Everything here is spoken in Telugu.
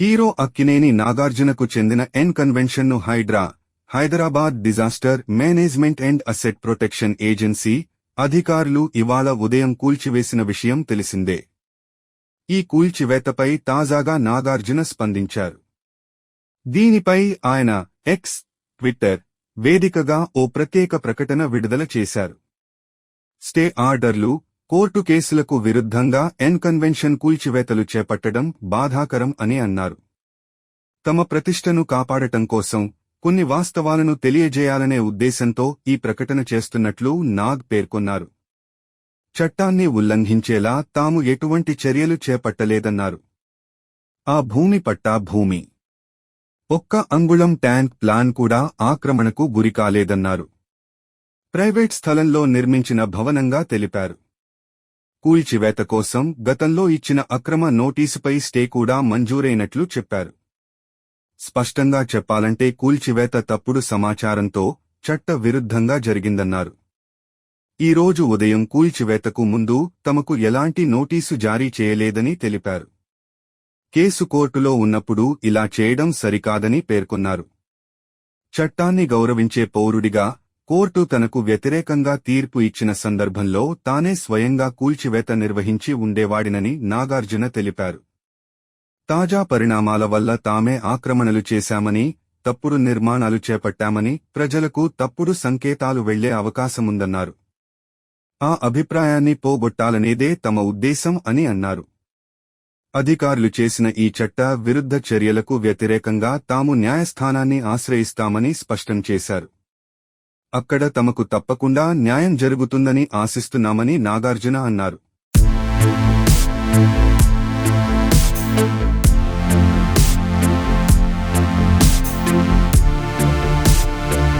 హీరో అక్కినేని నాగార్జునకు చెందిన N కన్వెన్షన్ను HYDRAA Hyderabad disaster management and asset protection agency అధికారులు ఇవాళ ఉదయం కూల్చివేసిన విషయం తెలిసిందే. ఈ కూల్చివేతపై తాజాగా నాగార్జున స్పందించారు. దీనిపై ఆయన ఎక్స్ ట్విట్టర్ వేదికగా ఓ ప్రత్యేక ప్రకటన విడుదల చేశారు. స్టే ఆర్డర్లు కోర్టు కేసులకు విరుద్ధంగా ఎన్ కన్వెన్షన్ కూల్చివేతలు చేపట్టడం బాధాకరం అని అన్నారు. తమ ప్రతిష్టను కాపాడటం కోసం కొన్ని వాస్తవాలను తెలియజేయాలనే ఉద్దేశంతో ఈ ప్రకటన చేస్తున్నట్లు నాగ్ పేర్కొన్నారు. చట్టాన్ని ఉల్లంఘించేలా తాము ఎటువంటి చర్యలు చేపట్టలేదన్నారు. ఆ భూమి పట్టా భూమి. ఒక్క అంగుళం ట్యాంక్ ప్లాన్ కూడా ఆక్రమణకు గురికాలేదన్నారు. ప్రైవేట్ స్థలంలో నిర్మించిన భవనంగా తెలిపారు. కూల్చివేత కోసం గతంలో ఇచ్చిన అక్రమ నోటీసుపై స్టే కూడా మంజూరైనట్లు చెప్పారు. స్పష్టంగా చెప్పాలంటే కూల్చివేత తప్పుడు సమాచారంతో చట్ట విరుద్ధంగా జరిగిందన్నారు. ఈ రోజు ఉదయం కూల్చివేతకు ముందు తమకు ఎలాంటి నోటీసు జారీ చేయలేదని తెలిపారు. కేసు కోర్టులో ఉన్నప్పుడు ఇలా చేయడం సరికాదని పేర్కొన్నారు. చట్టాన్ని గౌరవించే పౌరుడిగా కోర్టు తనకు వ్యతిరేకంగా తీర్పు ఇచ్చిన సందర్భంలో తానే స్వయంగా కూల్చివేత నిర్వహించి ఉండేవాడినని నాగార్జున తెలిపారు. తాజా పరిణామాల వల్ల తామే ఆక్రమణలు చేశామని తప్పుడు నిర్మాణాలు చేపట్టామని ప్రజలకు తప్పుడు సంకేతాలు వెళ్ళే అవకాశముందన్నారు. ఆ అభిప్రాయాన్ని పోగొట్టాలనేదే తమ ఉద్దేశం అని అన్నారు. అధికారులు చేసిన ఈ చట్ట విరుద్ధ చర్యలకు వ్యతిరేకంగా తాము న్యాయస్థానాన్ని ఆశ్రయిస్తామని స్పష్టం చేశారు. అక్కడ తమకు తప్పకుండా న్యాయం జరుగుతుందని ఆశిస్తున్నామని నాగార్జున అన్నారు.